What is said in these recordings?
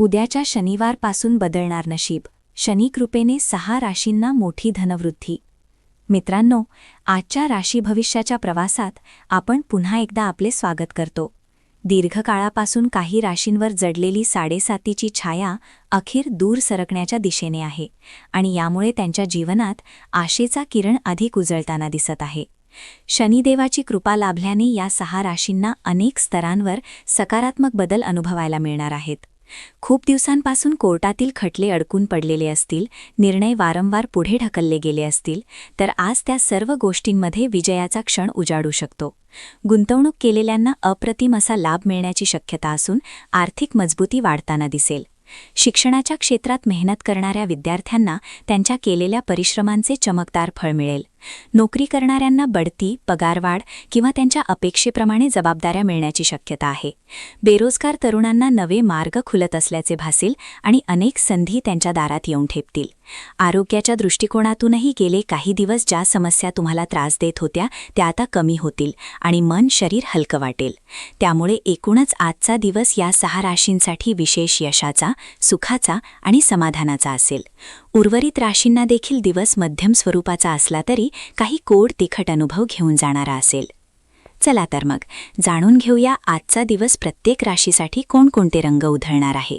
उद्याच्या शनिवारपासून बदलणार नशीब. शनिकृपेने सहा राशींना मोठी धनवृद्धी. मित्रांनो आजच्या राशी भविष्याच्या प्रवासात आपण पुन्हा एकदा आपले स्वागत करतो. दीर्घकाळापासून काही राशींवर जडलेली साडेसातीची छाया अखेर दूर सरकण्याच्या दिशेने आहे आणि यामुळे त्यांच्या जीवनात आशेचा किरण अधिक उजळताना दिसत आहे. शनिदेवाची कृपा लाभल्याने या सहा राशींना अनेक स्तरांवर सकारात्मक बदल अनुभवायला मिळणार आहेत. खूप दिवसांपासून कोर्टातील खटले अडकून पडलेले असतील निर्णय वारंवार पुढे ढकलले गेले असतील तर आज त्या सर्व गोष्टींमध्ये विजयाचा क्षण उजाडू शकतो. गुंतवणूक केलेल्यांना अप्रतिम असा लाभ मिळण्याची शक्यता असून आर्थिक मजबूती वाढताना दिसेल. शिक्षणाच्या क्षेत्रात मेहनत करणाऱ्या विद्यार्थ्यांना त्यांच्या केलेल्या परिश्रमांचे चमकदार फळ मिळेल. नोकरी करणाऱ्यांना बढती पगारवाढ किंवा त्यांच्या अपेक्षेप्रमाणे जबाबदाऱ्या मिळण्याची शक्यता आहे. बेरोजगार तरुणांना नवे मार्ग खुलत असल्याचे भासेल आणि अनेक संधी त्यांच्या दारात येऊन ठेपतील. आरोग्याच्या दृष्टिकोनातूनही गेले काही दिवस ज्या समस्या तुम्हाला त्रास देत होत्या त्या आता कमी होतील आणि मन शरीर हलकं वाटेल. त्यामुळे एकूणच आजचा दिवस या सहा राशींसाठी विशेष यशाचा सुखाचा आणि समाधानाचा असेल. उर्वरित राशींना देखील दिवस मध्यम स्वरूपाचा असला तरी काही कोड तिखट अनुभव घेऊन जाणारा असेल. चला तर मग जाणून घेऊया आजचा दिवस प्रत्येक राशीसाठी कोणकोणते रंग उधळणार आहे.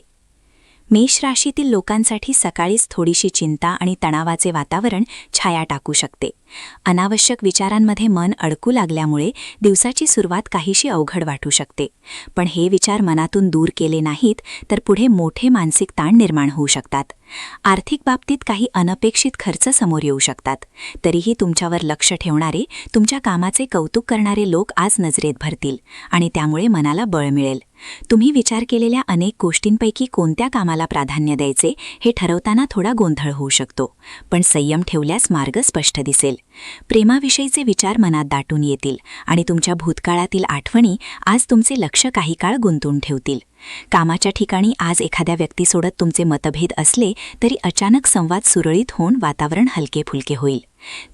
मेष राशीतील लोकांसाठी सकाळीच थोडीशी चिंता आणि तणावाचे वातावरण छाया टाकू शकते. अनावश्यक विचारांमध्ये मन अडकू लागल्यामुळे दिवसाची सुरुवात काहीशी अवघड वाटू शकते. पण हे विचार मनातून दूर केले नाहीत तर पुढे मोठे मानसिक ताण निर्माण होऊ शकतात. आर्थिक बाबतीत काही अनपेक्षित खर्च समोर येऊ शकतात. तरीही तुमच्यावर लक्ष ठेवणारे तुमच्या कामाचे कौतुक करणारे लोक आज नजरेत भरतील आणि त्यामुळे मनाला बळ मिळेल. तुम्ही विचार केलेल्या अनेक गोष्टींपैकी कोणत्या कामाला प्राधान्य द्यायचे हे ठरवताना थोडा गोंधळ होऊ शकतो पण संयम ठेवल्यास मार्ग स्पष्ट दिसेल. प्रेमाविषयीचे विचार मनात दाटून येतील आणि तुमच्या भूतकाळातील आठवणी आज तुमचे लक्ष काही काळ गुंतून ठेवतील. कामाच्या ठिकाणी आज एखाद्या व्यक्तीसोडत तुमचे मतभेद असले तरी अचानक संवाद सुरळीत होऊन वातावरण हलके फुलके होईल.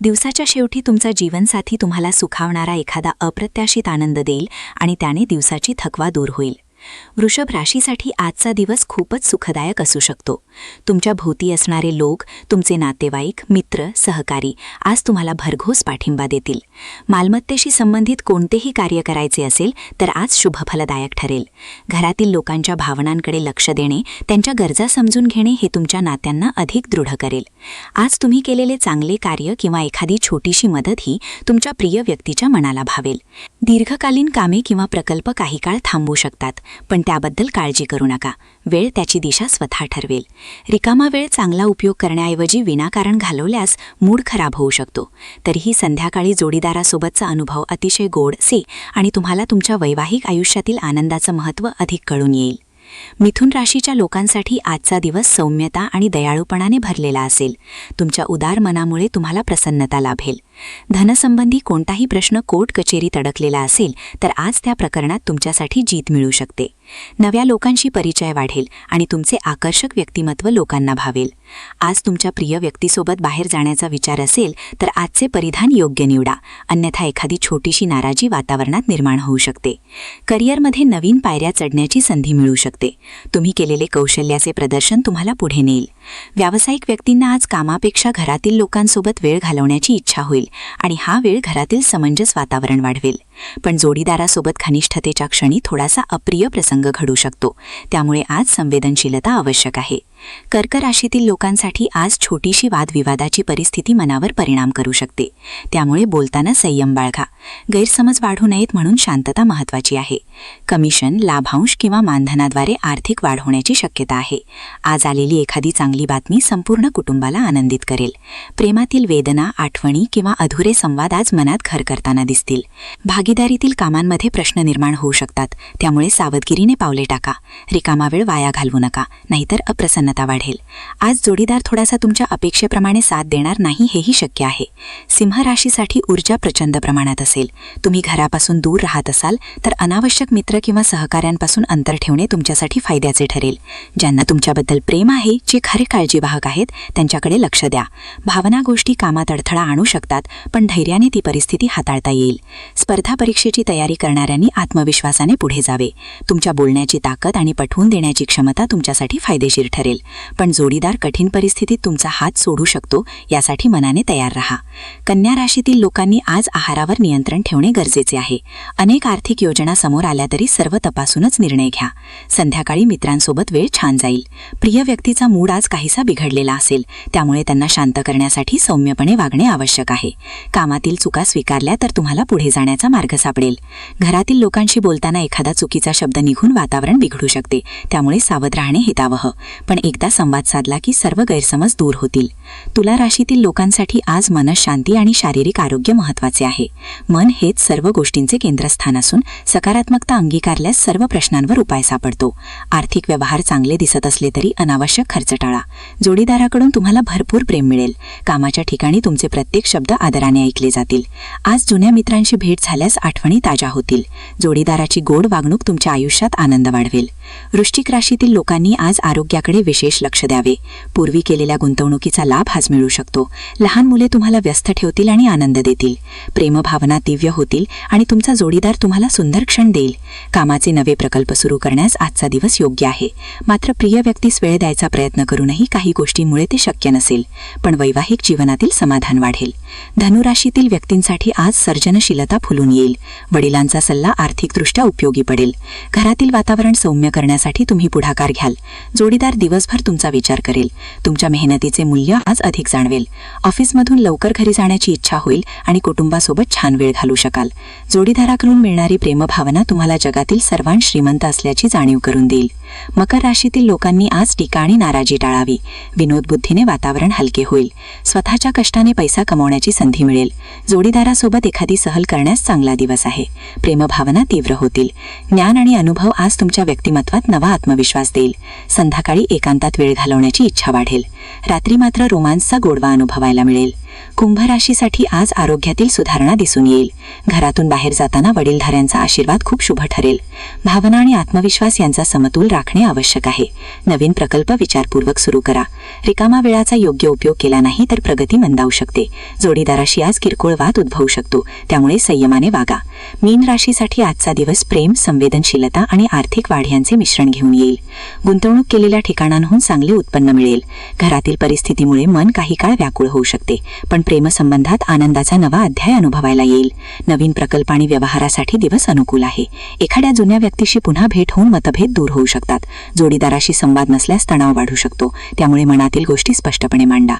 दिवसाच्या शेवटी तुमचा जीवनसाथी तुम्हाला सुखावणारा एखादा अप्रत्याशित आनंद देईल आणि त्याने दिवसाची थकवा दूर होईल. वृषभ राशीसाठी आजचा दिवस खूपच सुखदायक असू शकतो. तुमच्या भोवती असणारे लोक तुमचे नातेवाईक मित्र सहकारी आज तुम्हाला भरघोस पाठिंबा देतील. मालमत्तेशी संबंधित कोणतेही कार्य करायचे असेल तर आज शुभफलदायक ठरेल. घरातील लोकांच्या भावनांकडे लक्ष देणे त्यांच्या गरजा समजून घेणे हे तुमच्या नात्यांना अधिक दृढ करेल. आज तुम्ही केलेले चांगले कार्य किंवा एखादी छोटीशी मदतही तुमच्या प्रिय व्यक्तीच्या मनाला भावेल. दीर्घकालीन कामे किंवा प्रकल्प काही काळ थांबू शकतात पण त्याबद्दल काळजी करू नका. वेळ त्याची दिशा स्वतः ठरवेल. रिकामा वेळ चांगला उपयोग करण्याऐवजी विनाकारण घालवल्यास मूड खराब होऊ शकतो. तरीही संध्याकाळी जोडीदारासोबतचा अनुभव अतिशय गोड से आणि तुम्हाला तुमच्या वैवाहिक आयुष्यातील आनंदाचं महत्त्व अधिक कळून येईल. मिथुन राशीच्या लोकांसाठी आजचा दिवस सौम्यता आणि दयाळूपणाने भरलेला असेल. तुमच्या उदार मनामुळे तुम्हाला प्रसन्नता लाभेल. धनसंबंधी कोणताही प्रश्न कोर्ट कचेरीत अडकलेला असेल तर आज त्या प्रकरणात तुमच्यासाठी जीत मिळू शकते. नव्या लोकांशी परिचय वाढेल आणि तुमचे आकर्षक व्यक्तिमत्व लोकांना भावेल. आज तुमच्या प्रिय व्यक्तीसोबत बाहेर जाण्याचा विचार असेल तर आजचे परिधान योग्य निवडा. अन्यथा एखादी छोटीशी नाराजी वातावरणात निर्माण होऊ शकते. करिअरमध्ये नवीन पायऱ्या चढण्याची संधी मिळू शकते. तुम्ही केलेले कौशल्याचे प्रदर्शन तुम्हाला पुढे नेईल. व्यावसायिक व्यक्तींना आज कामापेक्षा घरातील लोकांसोबत वेळ घालवण्याची इच्छा होईल आणि हा वेळ घरातील समंजस वातावरण वाढवेल. पण जोडीदारासोबत घनिष्ठतेच्या क्षणी थोडासा अप्रिय प्रसंग घडू शकतो. त्यामुळे आज संवेदनशीलता आवश्यक आहे. कर्कराशीतील लोकांसाठी आज छोटीशी वादविवादाची परिस्थिती मनावर परिणाम करू शकते. त्यामुळे बोलताना संयम बाळगा. गैरसमज वाढू नयेत म्हणून शांतता महत्त्वाची आहे. कमिशन लाभांश किंवा मानधनाद्वारे आर्थिक वाढ होण्याची शक्यता आहे. आज आलेली एखादी चांगली बातमी संपूर्ण कुटुंबाला आनंदित करेल. प्रेमातील वेदना आठवणी किंवा अधुरे संवाद आज मनात घर करताना दिसतील. भागीदारीतील कामांमध्ये प्रश्न निर्माण होऊ शकतात. त्यामुळे सावधगिरीने पावले टाका. रिकामा वेळ वाया घालवू नका. नाहीतर अप्रसन्न बुद्धिमत्ता वाढेल. आज जोडीदार थोडासा तुमच्या अपेक्षेप्रमाणे साथ देणार नाही हेही शक्य आहे. सिंह राशीसाठी ऊर्जा प्रचंड प्रमाणात असेल. तुम्ही घरापासून दूर राहत असाल तर अनावश्यक मित्र किंवा सहकाऱ्यांपासून अंतर ठेवणे तुमच्यासाठी फायद्याचे ठरेल. ज्यांना तुमच्याबद्दल प्रेम आहे जे खरे काळजीवाहक आहेत त्यांच्याकडे लक्ष द्या. भावना गोष्टी कामात अडथळा आणू शकतात पण धैर्याने ती परिस्थिती हाताळता येईल. स्पर्धा परीक्षेची तयारी करणाऱ्यांनी आत्मविश्वासाने पुढे जावे. तुमच्या बोलण्याची ताकद आणि पटवून देण्याची क्षमता तुमच्यासाठी फायदेशीर ठरेल. पण जोडीदार कठीण परिस्थितीत तुमचा हात सोडू शकतो यासाठी मनाने तयार राहा. कन्या राशीतील लोकांनी आज आहारावर नियंत्रण ठेवणे गरजेचे आहे. अनेक आर्थिक योजना समोर आल्या तरी सर्व तपासूनच निर्णय घ्या. संध्याकाळी मित्रांसोबत वेळ छान जाईल. प्रिय व्यक्तीचा मूड आज काहीसा बिघडलेला असेल त्यामुळे त्यांना शांत करण्यासाठी सौम्यपणे वागणे आवश्यक आहे. कामातील चुका स्वीकारल्या तर तुम्हाला पुढे जाण्याचा मार्ग सापडेल. घरातील लोकांशी बोलताना एखादा चुकीचा शब्द निघून वातावरण बिघडू शकते त्यामुळे सावध राहणे हितावह. पण एकदा संवाद साधला की सर्व गैरसमज दूर होतील. तुला राशीतील लोकांसाठी आज मनशांती आणि शारीरिक आरोग्य महत्त्वाचे आहे. मन हेच सर्व गोष्टींचे केंद्रस्थान असून सकारात्मकता अंगीकारल्यास सर्व प्रश्नांवर उपाय सापडतो. आर्थिक व्यवहार चांगले दिसत असले तरी अनावश्यक खर्च टाळा. जोडीदाराकडून तुम्हाला भरपूर प्रेम मिळेल. कामाच्या ठिकाणी तुमचे प्रत्येक शब्द आदराने ऐकले जातील. आज जुन्या मित्रांशी भेट झाल्यास आठवणी ताज्या होतील. जोडीदाराची गोड वागणूक तुमच्या आयुष्यात आनंद वाढवेल. वृश्चिक राशीतील लोकांनी आज आरोग्याकडे विशेष लक्ष द्यावे. पूर्वी केलेल्या गुंतवणुकीचा लाभ आज मिळू शकतो. लहान मुले तुम्हाला व्यस्त ठेवतील आणि आनंद देतील. प्रेमभावना दिव्य होतील आणि तुमचा जोडीदार तुम्हाला सुंदर क्षण देईल. कामाचे नवे प्रकल्प सुरू करण्यास आजचा दिवस योग्य आहे. मात्र प्रिय व्यक्तीस वेळ द्यायचा प्रयत्न करूनही काही गोष्टींमुळे ते शक्य नसेल. पण वैवाहिक जीवनातील समाधान वाढेल. धनुराशीतील व्यक्तींसाठी आज सर्जनशीलता फुलून येईल. वडिलांचा सल्ला आर्थिकदृष्ट्या उपयोगी पडेल. घरातील वातावरण सौम्य करण्यासाठी तुम्ही पुढाकार घ्याल. जोडीदार दिवस दिवसभर तुमचा विचार करेल. तुमच्या मेहनतीचे मूल्य आज अधिक जाणवेल. ऑफिसमधून लवकर घरी जाण्याची इच्छा होईल आणि कुटुंबासोबत छान वेळ घालू शकाल. जोडीदाराकडून मिळणारी प्रेमभावना तुम्हाला जगातील सर्वांत श्रीमंत असल्याची जाणीव करून देईल. मकर राशीतील लोकांनी आज टीका आणि नाराजी टाळावी. विनोदबुद्धीने वातावरण हलके होईल. स्वतःच्या कष्टाने पैसा कमवण्याची संधी मिळेल. जोडीदारासोबत एखादी सहल करण्यास चांगला दिवस आहे. प्रेमभावना तीव्र होतील. ज्ञान आणि अनुभव आज तुमच्या व्यक्तिमत्वात नवा आत्मविश्वास देईल. संध्याकाळी एका एकांतात वेळ घालवण्याची इच्छा वाढेल. रात्री मात्र रोमांसचा गोडवा अनुभवायला मिळेल. कुंभराशीसाठी आज आरोग्यातील सुधारणा दिसून येईल. घरातून बाहेर जाताना वडीलधाऱ्यांचा आशीर्वाद खूप शुभ ठरेल. भावना आणि आत्मविश्वास यांचा समतोल राखणे आवश्यक आहे. नवीन प्रकल्प विचारपूर्वक सुरू करा. रिकामा वेळाचा योग्य उपयोग केला नाही तर प्रगती मंदावू शकते. जोडीदाराशी आज किरकोळ वाद उद्भवू शकतो. त्यामुळे संयमाने वागा. मीन राशीसाठी आजचा दिवस प्रेम संवेदनशीलता आणि आर्थिक वाढ यांचे मिश्रण घेऊन येईल. गुंतवणूक केलेल्या ठिकाणांहून चांगले उत्पन्न मिळेल. घरातील परिस्थितीमुळे मन काही काळ व्याकुळ होऊ शकते पण प्रेमसंबंधात आनंदाचा नवा अध्याय अनुभवायला येईल. नवीन प्रकल्प आणि व्यवहारासाठी दिवस अनुकूल आहे. एखाद्या जुन्या व्यक्तीशी पुन्हा भेट होऊन मतभेद दूर होऊ शकतात. जोडीदाराशी संवाद नसल्यास तणाव वाढू शकतो. त्यामुळे मनातील गोष्टी स्पष्टपणे मांडा.